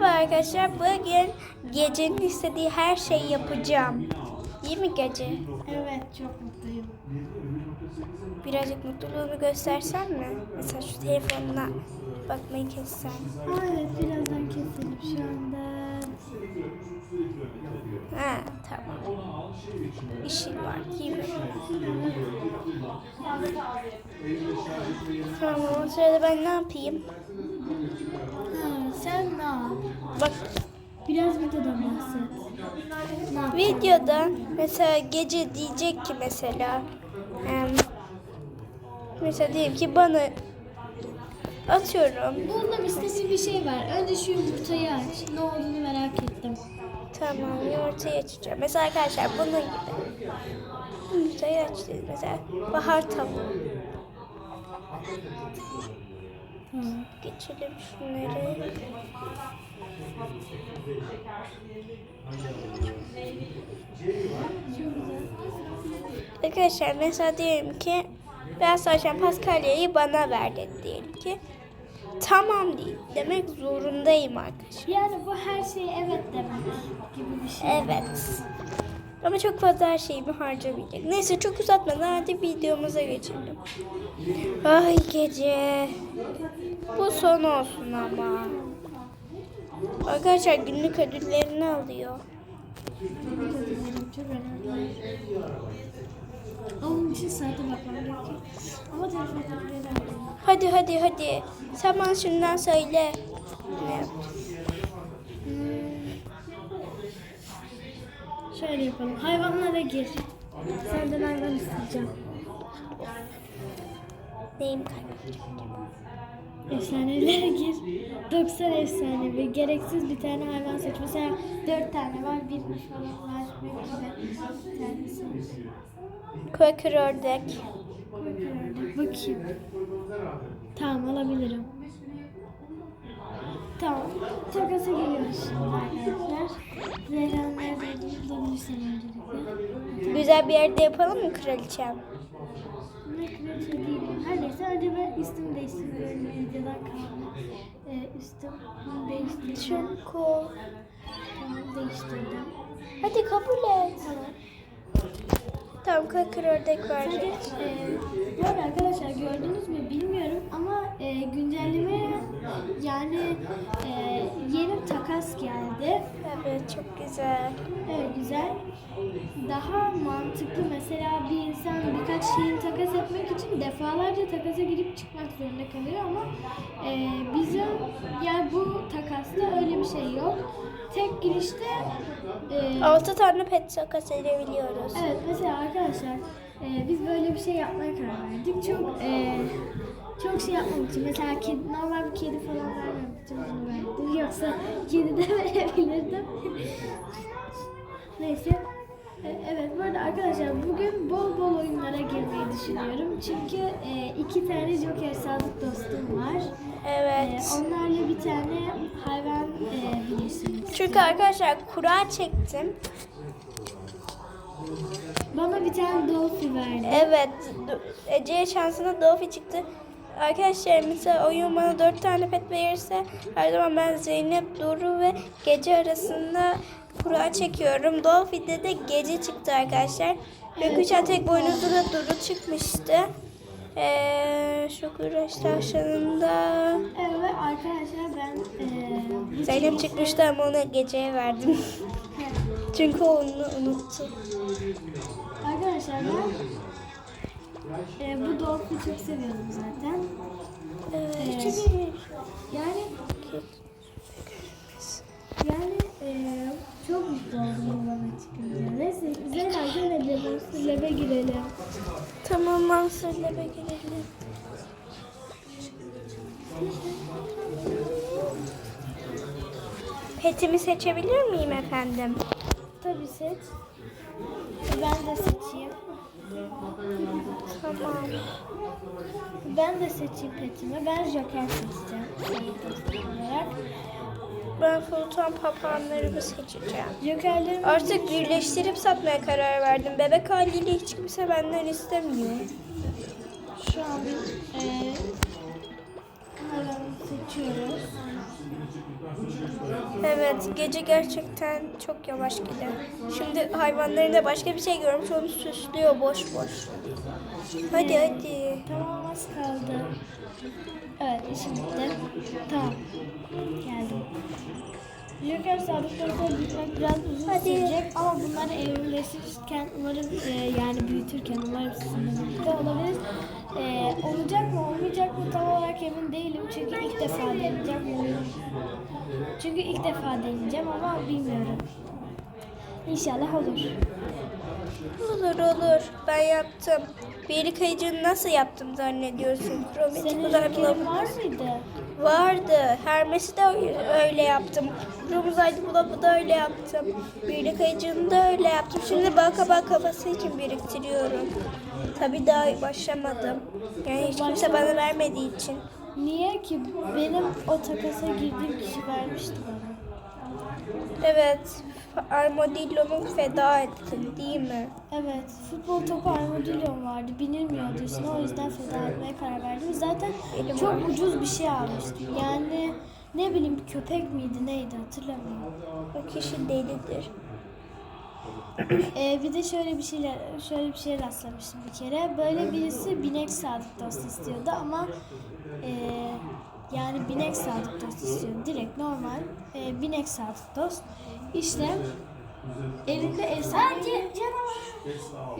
Merhaba arkadaşlar bugün gecenin istediği her şeyi yapacağım. Değil mi gece? Evet çok mutluyum. Birazcık mutluluğunu göstersen mi? Mesela şu telefonuna bakmayı kessen. Evet birazdan keselim şu anda. Ha tamam. İşin var değil mi? Tamam o sırada ben ne yapayım? Ha, sen ne yap? Bak Biraz videodan bahset. Videoda mesela gece diyecek ki mesela em, mesela diyelim ki bana atıyorum Buldum istediğim bir şey var. Önce şu yumurtayı aç. Ne olduğunu merak ettim. Tamam yumurtayı açacağım. Mesela arkadaşlar bunun gibi. Yumurtayı aç dedim mesela. Bahar tavuğu. Tamam. Geçelim şunları. Arkadaşlar mesela diyelim ki ben sadece Paskalya'yı bana ver dedi diyelim ki. Tamam değil. Demek zorundayım arkadaşlar. Yani bu her şeye evet demek gibi bir şey. Evet. Ama çok fazla her şeyimi harcamayacak. Neyse çok uzatmadan hadi videomuza geçelim. Ay gece. Bu son olsun ama. Arkadaşlar günlük ödüllerini alıyor. Önemli. Onun için saate bakmam gerekiyor. Ama telefon ödülleri aldım. Hadi hadi hadi. Sen bana şimdiden söyle. Ne yap- Şöyle yapalım. Hayvanlara gir. Senden hayvan isteyeceğim. Neyim? Efsanelere gir. 90 efsane ve gereksiz bir tane hayvan seç. Mesela 4 tane var. Bir falan var. Bir tanesi. Quaker ördek. Bakayım. Tamam alabilirim. Tamam. Takasa geliyoruz şimdi arkadaşlar. Zehra'nın nerede olduğunu öncelikle. Güzel bir yerde yapalım mı kraliçem? Ne kraliçe değil. Her neyse önce ben üstümü değiştiriyorum. Videodan kalma. Ee, üstümü değiştireceğim. Çok cool. Tamam değiştirdim. Hadi kabul et. Tamam. Tamam Quaker ördek Sadece verecek. e, bu arada arkadaşlar gördünüz mü bilmiyorum ama e, güncelleme yani e, yeni takas geldi. Evet çok güzel. Evet güzel. Daha mantıklı mesela bir insan birkaç şeyin takas etmek için defalarca takasa girip çıkmak zorunda kalıyor ama e, bizim yani bu takasta öyle bir şey yok. Tek girişte e, 6 tane pet takas edebiliyoruz. Evet mesela arkadaşlar e, biz böyle bir şey yapmaya karar verdik. Çok e, çok şey yapmamak için mesela kedi, normal bir kedi falan vermemek için bunu verdim. Yoksa kedi de verebilirdim. Neyse. E, evet bu arada arkadaşlar bugün bol bol oyunlara girmeyi düşünüyorum. Çünkü e, iki tane Joker sadık dostum var. E, Evet. onlarla bir tane hayvan e, bilirsiniz. Çünkü arkadaşlar kura çektim. Bana bir tane Dolphy verdi. Evet. Ece'ye şansına Dolphy çıktı. Arkadaşlar mesela oyun bana 4 tane pet verirse her zaman ben Zeynep, Duru ve Gece arasında kura çekiyorum. Dolphy'de de Gece çıktı arkadaşlar. Gökkuşağı tek boynuzlu da Duru çıkmıştı. Ee, şu güreş tavşanında Evet arkadaşlar ben bu Zeynep çıkmıştı ama onu Gece'ye verdim. Çünkü onu unuttu. Arkadaşlar ben eee, bu dolphu çok seviyordum zaten. Evet. Evet. Yani yani eee, çok mutlu oldum bu bana çıkınca. Neyse Zeyra gel hadi Monsterlab'e girelim. Tamam Monster'la girelim. Petimi seçebilir miyim efendim? Tabii seç. Ben de seçeyim. Tamam. Ben de seçeyim petimi. Ben Joker seçeceğim. Olarak. Ben sultan papağanlarımı seçeceğim. Jokerlerim Artık birleştirip satmaya karar verdim. Bebek haliyle hiç kimse benden istemiyor. Şu an eee seçiyorum. Evet, gece gerçekten çok yavaş gidiyor. Şimdi hayvanların da başka bir şey görmüş, onu süslüyor boş boş. Hadi hadi. Tamam az kaldı. Evet işim bitti. Tamam. Geldim. Joker sabitlerine gitmek biraz uzun Hadi. sürecek ama bunları evrimleştirirken umarım e, yani büyütürken umarım sizinle birlikte olabilir. E, olacak mı olmayacak mı tam olarak emin değilim çünkü ilk defa deneyeceğim. Çünkü ilk defa deneyeceğim ama bilmiyorum. İnşallah olur. Olur olur, ben yaptım. Bir kayıcını nasıl yaptım zannediyorsun? Senin bulamı var mıydı? vardı. Hermes'i de öyle yaptım. Krom uzaylı bulamı da öyle yaptım. Bir kayıcını da öyle yaptım. Şimdi baka bak kafası için biriktiriyorum. Tabii daha başlamadım. Yani hiç kimse bana vermediği için. Niye ki benim o takasa girdiğim kişi vermişti bana. Evet, Armadillo'mu feda ettin değil mi? Evet, futbol topu armadillo vardı. Binilmiyordu üstüne o yüzden feda etmeye karar verdim. Zaten çok ucuz bir şey almıştım. Yani ne bileyim köpek miydi neydi hatırlamıyorum. O kişi delidir. Ee, bir de şöyle bir şeyler şöyle bir şeye rastlamıştım bir kere. Böyle birisi binek sadık dost istiyordu ama e, yani binek sadık dost istiyordu. Direkt normal e, binek sadık dost. İşte elinde efsanevi,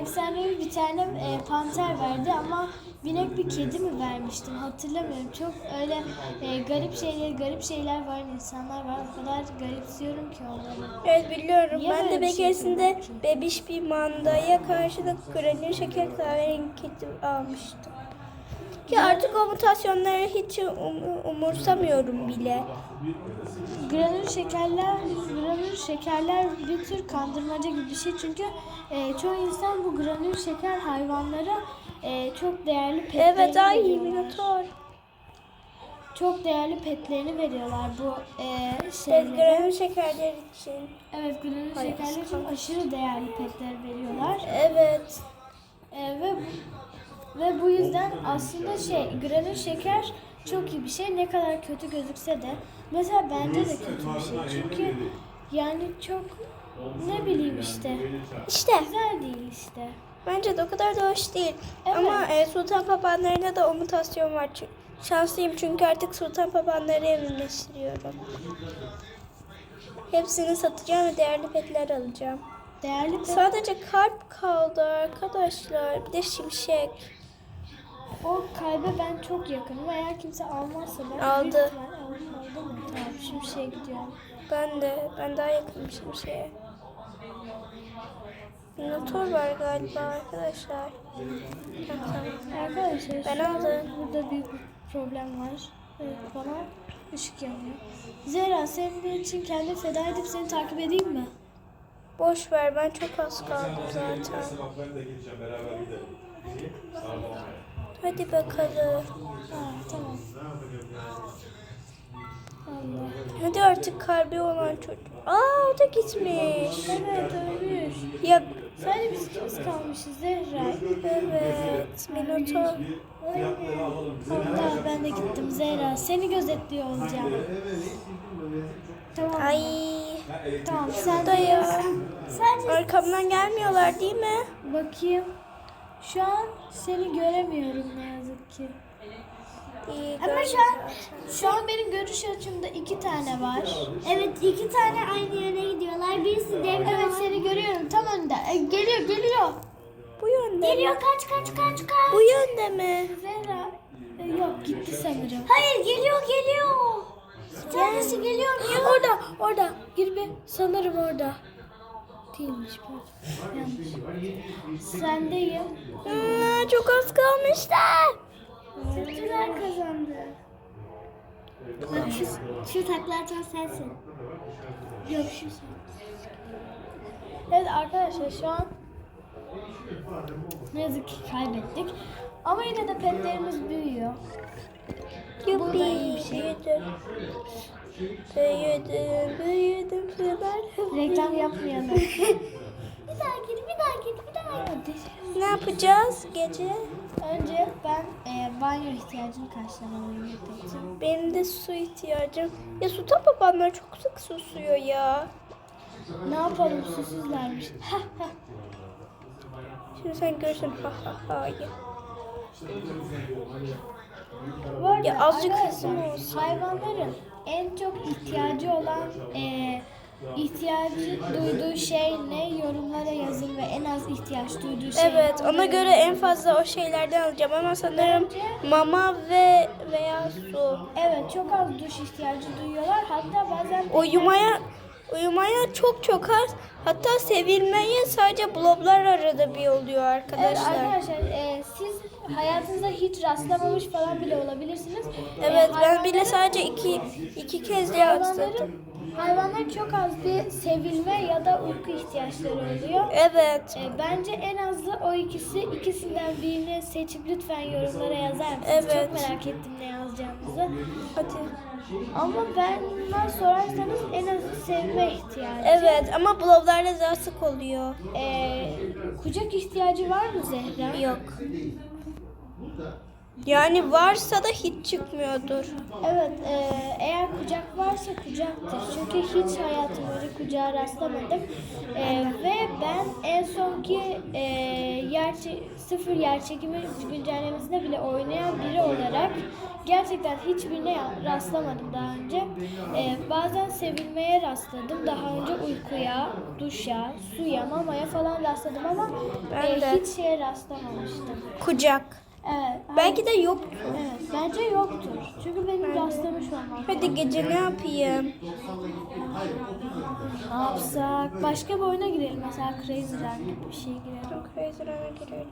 efsanevi bir tane e, panter verdi ama binek bir kedi mi vermiştim hatırlamıyorum. Çok öyle e, garip şeyler garip şeyler var insanlar var. O kadar garipsiyorum ki onları. Evet biliyorum. Niye ben de bir şey keresinde ki? bebiş bir mandaya karşılık granül şeker kahverengi kedi almıştım. Ki artık o mutasyonları hiç um- umursamıyorum bile. Granül şekerler, granül şekerler bir tür kandırmaca gibi bir şey çünkü e, çoğu insan bu granül şeker hayvanlara e, çok değerli petlerini Evet ay minotor. Çok değerli petlerini veriyorlar bu e, Evet şeylere. granül şekerler için. Evet granül şekerler çok aşırı değerli petler veriyorlar. Evet. E, ve ve bu yüzden aslında şey granül şeker çok iyi bir şey ne kadar kötü gözükse de mesela bence de kötü bir şey çünkü yani çok ne bileyim işte İşte güzel değil işte. bence de o kadar da hoş değil. Evet. Ama e, sultan papağanlarında da o mutasyon var. Çünkü, şanslıyım çünkü artık sultan papağanları evrimleştiriyorum. Hepsini satacağım ve değerli petler alacağım. Değerli pet, Sadece kalp kaldı arkadaşlar. Bir de şimşek. O kalbe ben çok yakınım. Eğer kimse almazsa ben Aldı. aldım aldı mı? Tamam şimdi şeye gidiyorum. Ben de. Ben daha yakınım şimşeğe. Minotor var galiba arkadaşlar. Arkadaşlar Ben aldım. burada büyük bir problem var. Evet, bana ışık yanıyor. Zehra senin için kendini feda edip seni takip edeyim mi? Boş ver ben çok az kaldım zaten. Bak ben de gideceğim beraber gidelim. Hadi bakalım. Ha, tamam. Allah. Hadi artık kalbi olan çocuk. Aa o da gitmiş. Evet ölmüş. Ya Sadece biz ikimiz kalmışız Zehra. evet alalım. Tamam ben de gittim Zehra. Seni gözetliyor olacağım. Tamam. Ay Tamam sen da ya. Sadece Arkamdan gelmiyorlar değil mi? bakayım. Şu an seni göremiyorum ne yazık ki. İyi, Ama şu an şu an benim görüş açımda iki tane var. Evet iki tane aynı yöne gidiyorlar. Birisi devre Evet seni görüyorum tam önde. E, geliyor geliyor. Bu yönde mi? Geliyor kaç kaç kaç kaç. Bu yönde mi? Zehra. E, yok gitti sanırım. Hayır geliyor geliyor. Bir tanesi geliyor. Orada orada. Gir bir. Sanırım orada. Değilmiş pardon. Yanlış. Sendeyim. Aa, çok az kalmışlar. Sütüler kazandı. Bak şu, şu takla atan sensin. Yok şu sen. Evet arkadaşlar şu an ne yazık ki kaybettik. Ama yine de petlerimiz büyüyor. Yuppi. da iyi bir şey. Büyüdüm. Büyüdüm. Pınar. Reklam yapmayalım. Bir daha gir bir daha gir bir daha Hadi. Ne yapacağız gece? Önce ben e, banyo ihtiyacını karşılamalıyım Yüksek'ciğim. Benim de su ihtiyacım. Ya sultan babanlar çok sık susuyor ya. Ne yapalım susuzlarmış. Şimdi sen görürsün ha ha ha. Arada Ya azıcık hızım olsun. Hayvanların en çok ihtiyacı olan e, ihtiyacı duyduğu şey ne yorumlara yazın ve en az ihtiyaç duyduğu şey Evet ona göre en fazla o şeylerden alacağım ama sanırım mama ve veya su. Evet çok az duş ihtiyacı duyuyorlar. Hatta bazen Uyumaya uyumaya çok çok az. Hatta sevilmeye sadece bloblar arada bir oluyor Evet arkadaşlar. arkadaşlar e, siz hayatınızda hiç rastlamamış falan bile olabilirsiniz. E, Evet ben bile sadece iki iki kez rastladım. Hayvanların çok az bir sevilme ya da uyku ihtiyaçları oluyor. Evet. E, bence en azı o ikisi. ikisinden birini seçip lütfen yorumlara yazar mısınız? Evet. Çok merak ettim ne yazacağınızı. Hadi. Ama benden sorarsanız en azı sevme ihtiyacı. Evet ama bloblarda daha sık oluyor. E, kucak ihtiyacı var mı Zehra? Yok. Yani varsa da hiç çıkmıyordur. Evet, e, eğer kucak varsa kucaktır. Çünkü hiç hayatım boyunca kucağa rastlamadım. E, ve ben en sonki e, yer sıfır yer çekimi güncellemesinde bile oynayan biri olarak gerçekten hiçbirine rastlamadım daha önce. E, bazen sevilmeye rastladım. Daha önce uykuya, duşa, suya, mamaya falan rastladım ama Ben e, de. hiç şeye rastlamamıştım. Kucak. Evet. Belki de yok. Evet, bence yoktur. Çünkü benim rastlamış olmam. Hadi gece ne yapayım? Ne yapsak? Başka bir oyuna girelim. Mesela Crazy Run gibi bir şey girelim. Crazy run'a girelim.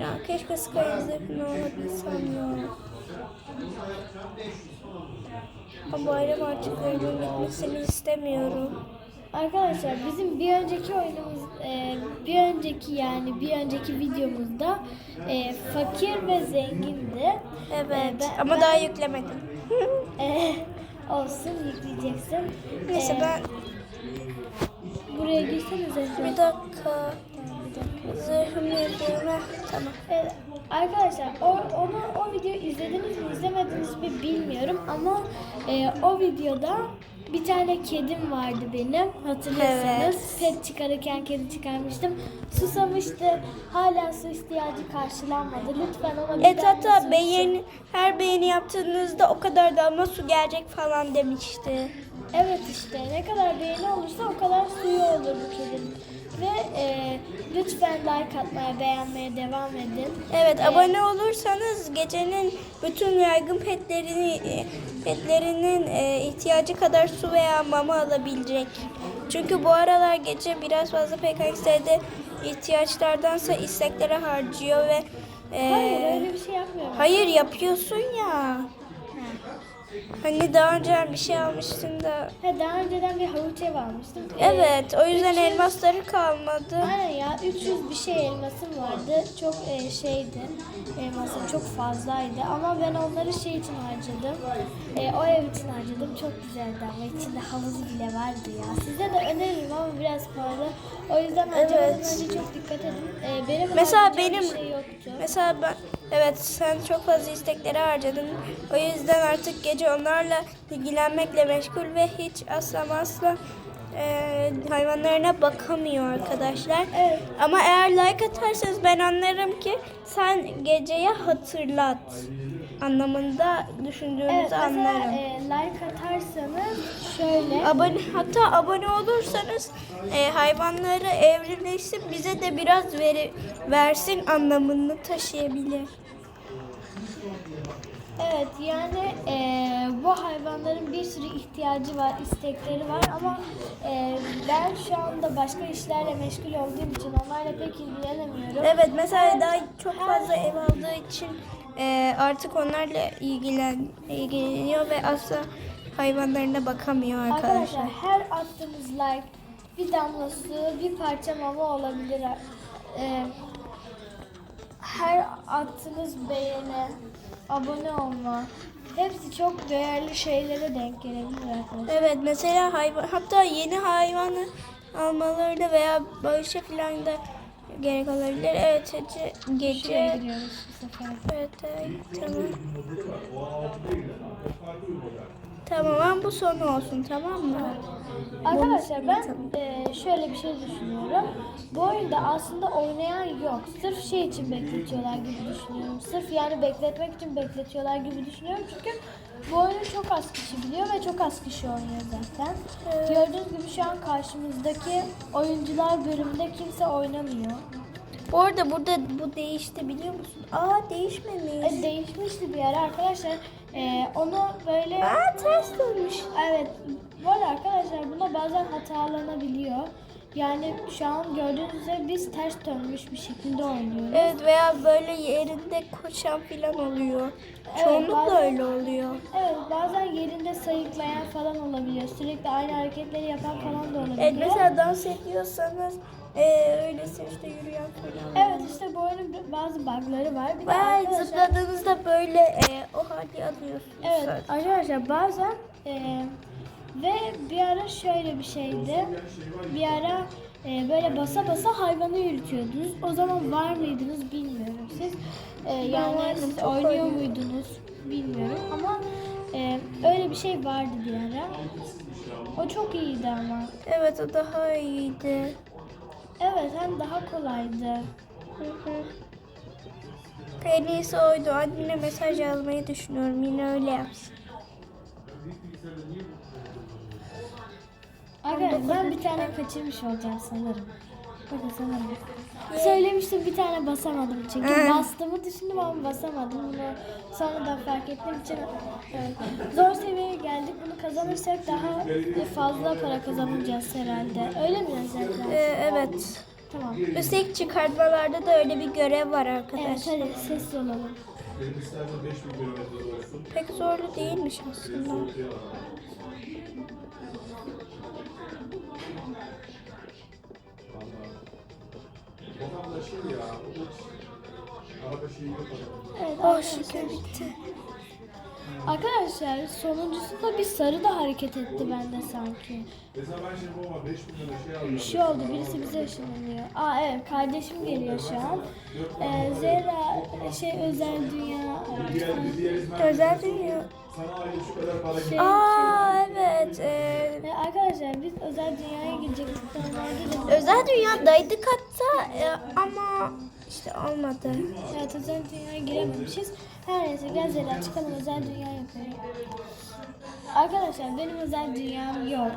Ya keşke Skyrim'de olabilsem ya. Ama bayram artıklarının gitmesini istemiyorum. Arkadaşlar bizim bir önceki oyunumuz, e, bir önceki yani bir önceki videomuzda e, fakir ve zengindi. Evet E, ben- ama ben- daha yüklemedim. E, olsun yükleyeceksin. Neyse E, ben buraya girsenize. bir dakika zırhımı yapıyorum. Tamam. Evet, arkadaşlar o, onu o videoyu izlediniz mi izlemediniz mi bilmiyorum ama e, o videoda bir tane kedim vardı benim hatırlıyorsanız. Pet çıkarırken kedi çıkarmıştım. Susamıştı. Hala su ihtiyacı karşılanmadı. Lütfen ona bir Evet tane hatta su beğeni, her beğeni yaptığınızda o kadar damla su gelecek falan demişti. Evet işte. Ne kadar beğeni olursa o kadar suyu olur bu kedinin. Ve e, lütfen like atmaya, beğenmeye devam edin. Evet E, abone olursanız gecenin bütün yaygın petlerini e, petlerinin e, ihtiyacı kadar su veya mama alabilecek. Çünkü bu aralar gece biraz fazla PKX'de ihtiyaçlardansa isteklere harcıyor ve e, Hayır öyle bir şey yapmıyorum. hayır yapıyorsun ya. Hani daha önce bir şey almıştın da. Ha, daha önceden bir havuç ev almıştım. Evet o yüzden 300 elmasları kalmadı. Aynen ya 300 bir şey elmasım vardı. Çok e, şeydi. Elmasım çok fazlaydı ama ben onları şey için harcadım. E, o ev için harcadım. Çok güzeldi ama içinde havuzu bile vardı ya. Size de öneririm ama biraz pahalı. O yüzden harcamadan Evet. önce çok dikkat edin. E, benim Mesela benim şey yoktu. mesela ben evet sen çok fazla istekleri harcadın. O yüzden artık gece onlarla ilgilenmekle meşgul ve hiç asla asla e, hayvanlarına bakamıyor arkadaşlar. Evet. Ama eğer like atarsanız ben anlarım ki sen geceye hatırlat anlamında düşündüğünüzü Evet mesela anlarım. e, like atarsanız şöyle. Abone, hatta abone olursanız e, hayvanları evrimleşsin bize de biraz veri, versin anlamını taşıyabilir. Evet yani eee, bu hayvanların bir sürü ihtiyacı var, istekleri var ama eee, ben şu anda başka işlerle meşgul olduğum için onlarla pek ilgilenemiyorum. Evet mesela daha çok her- fazla ev aldığı için e, artık onlarla ilgilen ilgileniyor ve asla hayvanlarına bakamıyor Arkadaşlar arkadaşlar. her attığınız like bir damla su, bir parça mama olabilir. Eee, her attığınız beğeni, abone olma hepsi çok değerli şeylere denk gelebilir arkadaşlar. Evet mesela hayvan hatta yeni hayvanı almaları veya bağışa falan da gerek olabilir. Evet Ece Şuraya gece. gidiyoruz bu sefer. Evet, evet tamam. Tamam ama bu son olsun tamam mı? Arkadaşlar ben eee, şöyle bir şey düşünüyorum. Bu oyunda aslında oynayan yok. Sırf şey için bekletiyorlar gibi düşünüyorum. Sırf yani bekletmek için bekletiyorlar gibi düşünüyorum. Çünkü bu oyunu çok az kişi biliyor ve çok az kişi oynuyor zaten. Gördüğünüz gibi şu an karşımızdaki oyuncular bölümünde kimse oynamıyor. Bu arada burada bu değişti biliyor musun? Aa değişmemiş. E, değişmişti bir ara arkadaşlar. Eee, onu böyle... Aa ters dönmüş. Evet. Bu arada arkadaşlar buna bazen hatalanabiliyor. Yani şu an gördüğünüz üzere biz ters dönmüş bir şekilde oynuyoruz. Evet veya böyle yerinde koşan falan oluyor. Çoğunlukla bazen- öyle oluyor. Evet bazen yerinde sayıklayan falan olabiliyor. Sürekli aynı hareketleri yapan falan da olabiliyor. Evet mesela dans ediyorsanız eee öylesi işte yürüyen falan. Evet işte bu oyunun bazı bug'ları var. Bir de Vay arkadaşlar, zıpladığınızda böyle eee, o hali alıyorsunuz. evet arkadaşlar bazen e, ve bir ara şöyle bir şeydi. Bir ara e, böyle basa basa hayvanı yürütüyordunuz. O zaman var mıydınız bilmiyorum siz. E, yani vardım, siz çok oynuyor oynuyordum. muydunuz bilmiyorum ama e, öyle bir şey vardı bir ara. O çok iyiydi ama. Evet o daha iyiydi. Evet hem daha kolaydı. Hı hı. En iyisi oydu. Annene mesaj yazmayı düşünüyorum. Yine öyle yapsın. Arkadaşlar ben bir tane kaçırmış olacağım sanırım. Bakın sanırım. Söylemiştim bir tane basamadım çünkü Ee. bastığımı düşündüm ama basamadım. Bunu sonradan fark ettiğim için evet. zor seviyeye geldik. Bunu kazanırsak daha fazla para kazanacağız herhalde. Öyle mi Zehra? Ee, evet. Tamam. Üstelik çıkartmalarda da öyle bir görev var Evet arkadaşlar. hadi sessiz olalım. Benim istersen 5000 kilometre olsun. Pek zorlu değilmiş aslında. Şey ya, o araba şeyi yok. Evet arkadaşlar. şükür bitti. Arkadaşlar sonuncusunda bir sarı da hareket etti bende sanki. Mesela ben şimdi babama 5000 lira şey Bir şey oldu. Birisi bize ışınlanıyor. Aa evet kardeşim geliyor şu an. Ee, Zehra şey özel dünya. Özel dünya. Şey, Aa evet. ee, Ee, arkadaşlar biz özel dünyaya gidecektik. Özel dünyadaydık hatta ee, ama işte olmadı. evet özel dünyaya girememişiz. Her neyse Zehra çıkalım özel dünya yapalım. Arkadaşlar benim özel dünyam yok.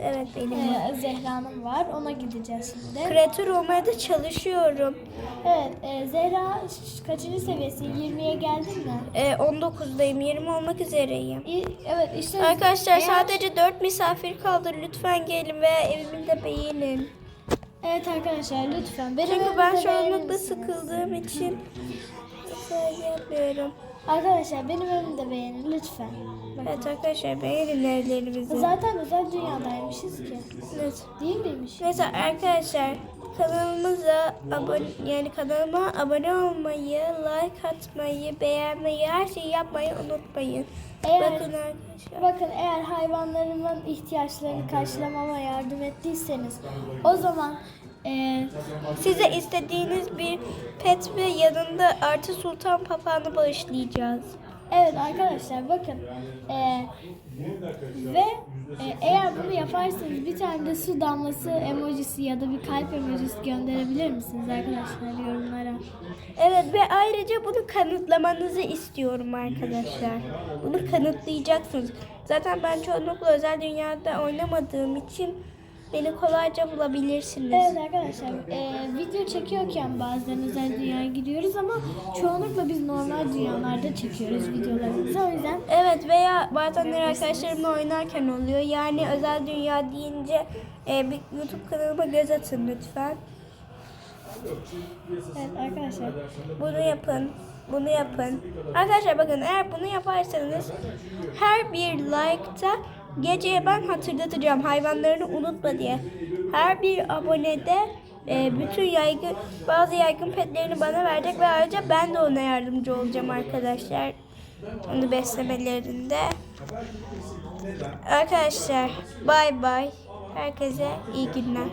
Evet benim. Ee, Zehra'nın var. Ona gideceğiz şimdi. Kreatör olmaya da çalışıyorum. Evet e, Zehra ş- kaçıncı seviyesi? 20'ye geldin mi? Ee, 19'dayım. 20 olmak üzereyim. İyi, evet işte Arkadaşlar eğer- sadece 4 misafir kaldı. Lütfen gelin ve evimi de beğenin. Evet arkadaşlar lütfen. Çünkü ben çoğunlukla beğenirsiniz. sıkıldığım için söyleyemiyorum. Arkadaşlar benim evimi de beğenin lütfen. Bakın. Evet arkadaşlar beğenin evlerimizi. Zaten özel dünyadaymışız ki. Evet. Değil miymiş? Neyse arkadaşlar kanalımıza abone yani kanalıma abone olmayı, like atmayı, beğenmeyi, her şeyi yapmayı unutmayın. Eğer- Bakın arkadaşlar. Bakın eğer hayvanlarımın ihtiyaçlarını karşılamama yardım ettiyseniz o zaman eee Size istediğiniz bir pet ve yanında artı sultan papağanı bağışlayacağız. evet arkadaşlar bakın eee, ve e, eğer bunu yaparsanız bir tane de su damlası emojisi ya da bir kalp emojisi gönderebilir misiniz arkadaşlar yorumlara? Evet ve ayrıca bunu kanıtlamanızı istiyorum arkadaşlar. Bunu kanıtlayacaksınız. Zaten ben çoğunlukla özel dünyada oynamadığım için beni kolayca bulabilirsiniz. Evet arkadaşlar e, video çekiyorken bazen özel dünyaya gidiyoruz ama çoğunlukla biz normal dünyalarda çekiyoruz videolarımızı o yüzden Evet veya bazen arkadaşlarımla oynarken oluyor. Yani özel dünya deyince e, bir YouTube kanalıma göz atın lütfen. evet arkadaşlar Bunu yapın. Bunu yapın. Arkadaşlar bakın eğer bunu yaparsanız her bir like'ta geceye ben hatırlatacağım hayvanlarını unutma diye. Her bir abonede e, bütün yaygın bazı yaygın petlerini bana verecek ve ayrıca ben de ona yardımcı olacağım arkadaşlar. Onu beslemelerinde. Arkadaşlar bay bay. Herkese iyi günler.